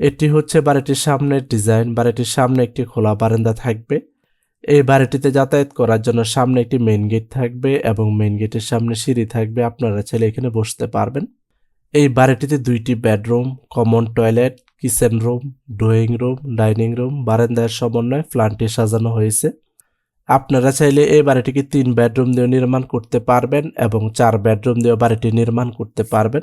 এটি হচ্ছে বাড়িটির সামনের ডিজাইন। বাড়িটির সামনে একটি খোলা বারান্দা থাকবে। এই বাড়িটিতে যাতায়াত করার জন্য সামনে একটি মেইন গেট থাকবে এবং মেইন গেটের সামনে সিঁড়ি থাকবে। আপনারা ছেলে এখানে বসতে পারবেন। এই বাড়িটিতে দুইটি bedroom common toilet kitchen room drawing room dining room বারান্দার সমন্বয়ে প্ল্যানটি সাজানো হয়েছে। আপনারা চাইলে এই বাড়িটিকে তিন বেডরুম দিয়ে নির্মাণ করতে পারবেন এবং চার বেডরুম দিয়ে বাড়িটি নির্মাণ করতে পারবেন।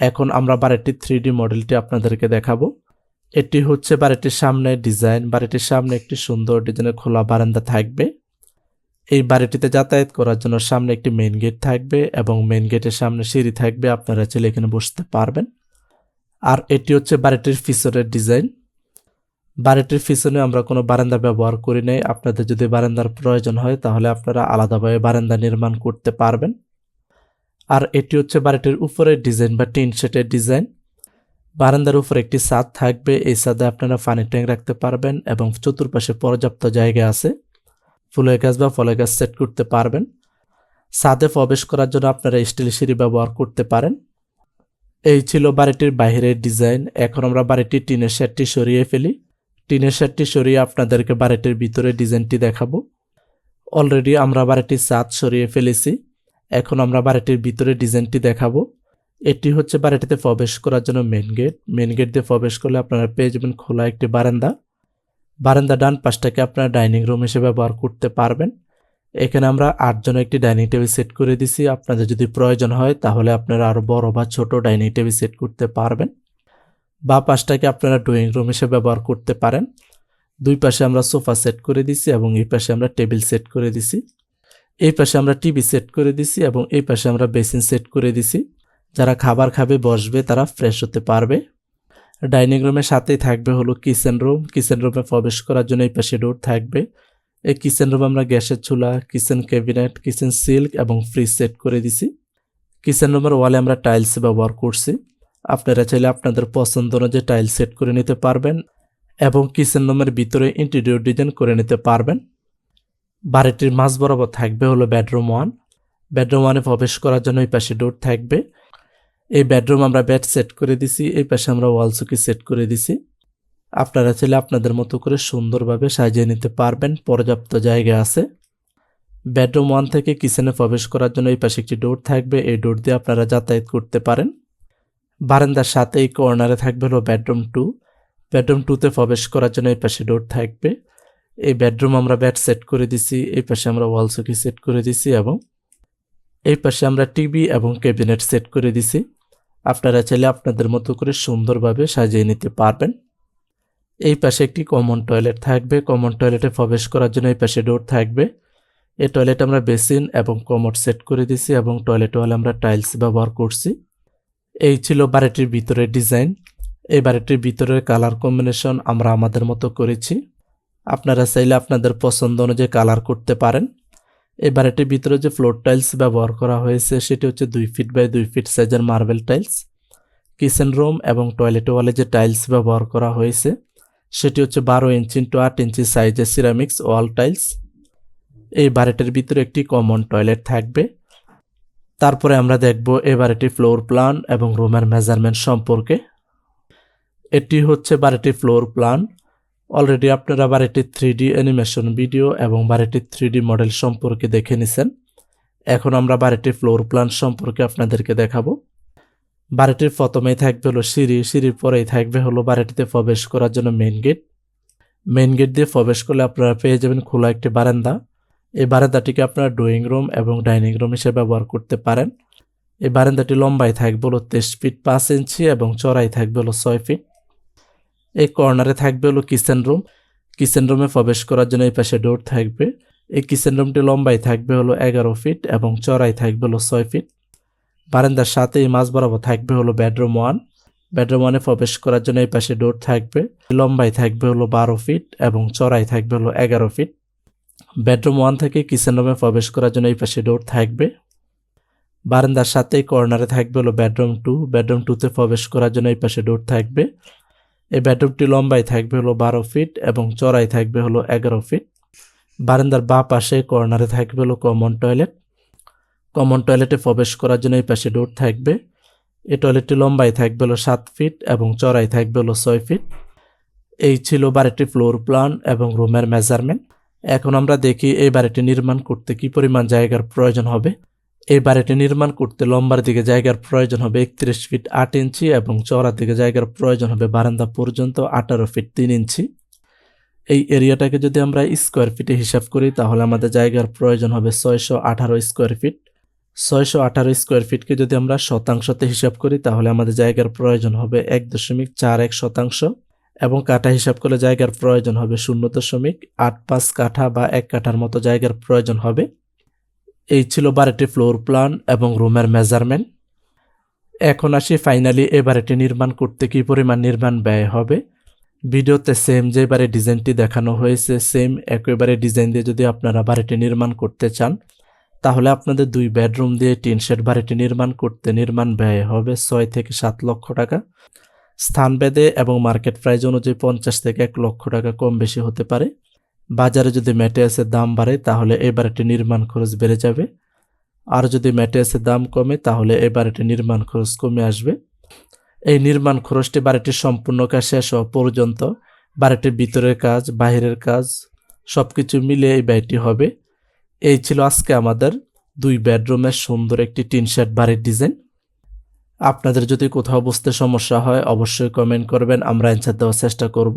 এখন আমরা বাড়িটির থ্রি ডি মডেলটি আপনাদেরকে দেখাবো। এটি হচ্ছে বাড়িটির সামনে ডিজাইন বাড়িটির সামনে একটি সুন্দর ডিজাইনের খোলা বারান্দা থাকবে। এই বাড়িটিতে যাতায়াত করার জন্য সামনে একটি মেন গেট থাকবে এবং মেন গেটের সামনে সিঁড়ি থাকবে, আপনারা চলে এখানে বসতে পারবেন। আর এটি হচ্ছে বাড়িটির ফিসরের ডিজাইন বাড়িটির পিছনে আমরা কোনো বারান্দা ব্যবহার করি নাই। আপনাদের যদি বারান্দার প্রয়োজন হয় তাহলে আপনারা আলাদাভাবে বারান্দা নির্মাণ করতে পারবেন। আর এটি হচ্ছে বাড়িটির উপরের ডিজাইন বা টিন সেটের ডিজাইন। বারান্দার উপর একটি ছাদ থাকবে, এই ছাদে আপনারা পানি ট্যাঙ্ক রাখতে পারবেন এবং চতুর্পাশে পর্যাপ্ত জায়গা আছে। ফুলের গাছ বা ফলের গাছ সেট করতে পারবেন। ছাদে প্রবেশ করার জন্য আপনারা স্টিল সিঁড়ি ব্যবহার করতে পারেন। এই ছিল বাড়িটির বাইরের ডিজাইন। এখন আমরা বাড়িটির টিনের শেডটি সরিয়ে ফেলি। টিনের শেডটি সরিয়ে আপনাদেরকে বাড়িটির ভিতরে ডিজাইনটি দেখাবো। অলরেডি আমরা বাড়িটির ছাদ সরিয়ে ফেলেছি। এখন আমরা বাড়িটির ভিতরে ডিজাইনটি দেখাবো। এটি হচ্ছে বাড়িটিতে প্রবেশ করার জন্য মেন গেট মেন গেট দিয়ে প্রবেশ করলে আপনারা পেয়ে যাবেন খোলা একটি বারান্দা। বারান্দা ডান পাশটাকে আপনারা ডাইনিং রুম হিসেবে ব্যবহার করতে পারবেন। এখানে আমরা আটজন একটি ডাইনিং টেবিল সেট করে দিছি। আপনাদের যদি প্রয়োজন হয় তাহলে আপনারা আরও বড় বা ছোট ডাইনিং টেবিল সেট করতে পারবেন। বা পাশটাকে আপনারা ড্রয়িং রুম হিসেবে ব্যবহার করতে পারেন। দুই পাশে আমরা সোফা সেট করে দিছি এবং এই পাশে আমরা টেবিল সেট করে দিছি। এই পাশে আমরা টিভি সেট করে দিছি এবং এই পাশে আমরা বেসিন সেট করে দিছি। যারা খাবার খাবে, বসবে, তারা ফ্রেশ হতে পারবে। ডাইনিং রুমের সাথেই থাকবে হলো কিচেন রুম। কিচেন রুমে প্রবেশ করার জন্য এই পাশে ডোর থাকবে। এই কিচেন রুমে আমরা গ্যাসের চুলা, কিচেন ক্যাবিনেট, কিচেন সিল্ক এবং ফ্রিজ সেট করে দিছি। কিচেন রুমের ওয়ালে আমরা টাইলস ব্যবহার করছি। আপনারা চাইলে আপনাদের পছন্দ অনুযায়ী টাইল সেট করে নিতে পারবেন এবং কিচেন রুমের ভিতরে ইন্টেরিয়র ডিজাইন করে নিতে পারবেন। বাড়িটির মাঝ বরাবর থাকবে হলো বেডরুম ওয়ান। বেডরুম ওয়ানে প্রবেশ করার জন্য এই পাশে ডোর থাকবে। এই বেডরুম আমরা বেড সেট করে দিছি, এই পাশে আমরা ওয়াল সুকি সেট করে দিছি। আপনারা চাইলে আপনাদের মতো করে সুন্দরভাবে সাজিয়ে নিতে পারবেন, পর্যাপ্ত জায়গা আছে। বেডরুম ওয়ান থেকে কিচেনে প্রবেশ করার জন্য এই পাশে একটি ডোর থাকবে, এই ডোর দিয়ে আপনারা যাতায়াত করতে পারেন। বারান্দার সাথে এই কর্নারে থাকবে হলো বেডরুম টু। বেডরুম টুতে প্রবেশ করার জন্য এই পাশে ডোর থাকবে। এই বেডরুম আমরা বেড সেট করে দিছি, এই পাশে আমরা ওয়াল সকি সেট করে দিছি এবং এই পাশে আমরা টিভি এবং ক্যাবিনেট সেট করে দিছি। আপনারা চাইলে আপনাদের মতো করে সুন্দরভাবে সাজিয়ে নিতে পারবেন। এই পাশে একটি কমন টয়লেট থাকবে। কমন টয়লেটে প্রবেশ করার জন্য এই পাশে ডোর থাকবে। এই টয়লেট আমরা বেসিন এবং কমোড সেট করে দিছি এবং টয়লেট ওয়ালে আমরা টাইলস ব্যবহার করছি। এই ছিল বাড়িটির ভিতরের ডিজাইন এই বাড়িটির ভিতরের কালার কম্বিনেশন আমরা আমাদের মতো করেছি। আপনারা চাইলে আপনাদের পছন্দ অনুযায়ী কালার করতে পারেন। এই বাড়িটির ভিতরে যে ফ্লোর টাইলস ব্যবহার করা হয়েছে, সেটি হচ্ছে দুই ফিট বাই দুই ফিট সাইজের মার্বেল টাইলস কিচেন রুম এবং টয়লেট ওয়ালে যে টাইলস ব্যবহার করা হয়েছে, সেটি হচ্ছে বারো ইঞ্চি ইন্টু আট ইঞ্চি সাইজের সিরামিক্স ওয়াল টাইলস এই বাড়িটির ভিতরে একটি কমন টয়লেট থাকবে। তারপরে আমরা দেখব এবার এটি ফ্লোর প্ল্যান এবং রুমের মেজারমেন্ট সম্পর্কে। এটি হচ্ছে বাড়িটি ফ্লোর প্ল্যান অলরেডি আপনারা বাড়িটির থ্রি ডি অ্যানিমেশন ভিডিও এবং বাড়িটির থ্রি ডি মডেল সম্পর্কে দেখে নিছেন। এখন আমরা বাড়িটির ফ্লোর প্ল্যান সম্পর্কে আপনাদেরকে দেখাবো। বাড়িটির প্রথমেই থাকবে হলো সিঁড়ি। সিঁড়ির পরেই থাকবে হলো বাড়িটিতে প্রবেশ করার জন্য মেন গেট মেন গেট দিয়ে প্রবেশ করলে আপনারা পেয়ে যাবেন খোলা একটি বারান্দা। এই বারান্দাটিকে আপনারা ড্রয়িং রুম এবং ডাইনিং রুম হিসেবে ব্যবহার করতে পারেন। এই বারান্দাটি লম্বায় থাকবে হলো তেইশ ফিট পাঁচ ইঞ্চি এবং চড়াই থাকবে হলো ছয় ফিট এই কর্নারে থাকবে হলো কিচেন রুম। কিচেন রুমে প্রবেশ করার জন্য এই পাশে ডোর থাকবে। এই কিচেন রুমটি লম্বায় থাকবে হলো এগারো ফিট এবং চড়াই থাকবে হলো ছয় ফিট। বারান্দার সাথে এই মাঝ বরাবর থাকবে হলো বেডরুম ওয়ান। বেডরুম ওয়ানে প্রবেশ করার জন্য এই পাশে ডোর থাকবে। লম্বায় থাকবে হলো বারো ফিট এবং চড়াই থাকবে হলো এগারো ফিট। বেডরুম ওয়ান থেকে কিচেন রুমে প্রবেশ করার জন্য এই পাশে ডোর থাকবে। বারান্দার সাথেই কর্নারে থাকবে হলো বেডরুম টু। বেডরুম টুতে প্রবেশ করার জন্য এই পাশে ডোর থাকবে। এই বেডরুমটি লম্বায় থাকবে হলো বারো ফিট এবং চড়াই থাকবে হলো এগারো ফিট। বারান্দার বা পাশে কর্নারে থাকবে হলো কমন টয়লেট। কমন টয়লেটে প্রবেশ করার জন্য এই পাশে ডোর থাকবে। এই টয়লেটটি লম্বায় থাকবে হলো সাত ফিট এবং চড়াই থাকবে হলো ছয় ফিট। এই ছিল বাড়িটির ফ্লোর প্ল্যান এবং রুমের মেজারমেন্ট। এখন আমরা দেখি এই বাড়িটি নির্মাণ করতে কি পরিমাণ জায়গার প্রয়োজন হবে। এই বাড়িটি নির্মাণ করতে লম্বার দিকে জায়গার প্রয়োজন হবে একত্রিশ ফিট আট ইঞ্চি এবং চওড়ার দিকে জায়গার প্রয়োজন হবে বারান্দা পর্যন্ত আঠারো ফিট তিন ইঞ্চি। এই এরিয়াটাকে যদি আমরা স্কোয়ার ফিটে হিসাব করি, তাহলে আমাদের জায়গার প্রয়োজন হবে ছয়শো আঠারো স্কোয়ার ফিট। ছয়শো আঠারো স্কোয়ার ফিটকে যদি আমরা শতাংশতে হিসাব করি, তাহলে আমাদের জায়গার প্রয়োজন হবে এক দশমিক চার এক শতাংশ এবং কাঠা হিসাব করলে জায়গার প্রয়োজন হবে শূন্য দশমিক আট পাঁচ কাঠা বা এক কাঠার মতো জায়গার প্রয়োজন হবে। এই ছিল বাড়িটি ফ্লোর প্ল্যান এবং রুমের মেজারমেন্ট এখন আসি ফাইনালি এ বাড়িটি নির্মাণ করতে কী পরিমাণ নির্মাণ ব্যয় হবে। ভিডিওতে সেম যে বাড়ির ডিজাইনটি দেখানো হয়েছে সেম একেবারে ডিজাইন দিয়ে যদি আপনারা বাড়িটি নির্মাণ করতে চান, তাহলে আপনাদের দুই বেডরুম দিয়ে টিন শেড বাড়িটি নির্মাণ করতে নির্মাণ ব্যয় হবে ছয় থেকে সাত লক্ষ টাকা। স্থান স্থানভেদে এবং মার্কেট প্রাইস অনুযায়ী পঞ্চাশ থেকে এক লক্ষ টাকা কম বেশি হতে পারে। বাজারে যদি ম্যাটেরিয়ালসের দাম বাড়ে, তাহলে এই বাড়িটি নির্মাণ খরচ বেড়ে যাবে। আর যদি ম্যাটেরিয়ালসের দাম কমে, তাহলে এই বাড়িটি নির্মাণ খরচ কমে আসবে। এই নির্মাণ খরচটি বাড়িটির সম্পূর্ণ কাজ শেষ হওয়া পর্যন্ত বাড়িটির ভিতরের কাজ, বাহিরের কাজ সব কিছু মিলিয়ে এই ব্যয়টি হবে। এই ছিল আজকে আমাদের দুই বেডরুমের সুন্দর একটি টিন শেড বাড়ির ডিজাইন। আপনাদের যদি কোথাও বুঝতে সমস্যা হয়, অবশ্যই কমেন্ট করবেন, আমরা অ্যান্সার দেওয়ার চেষ্টা করব।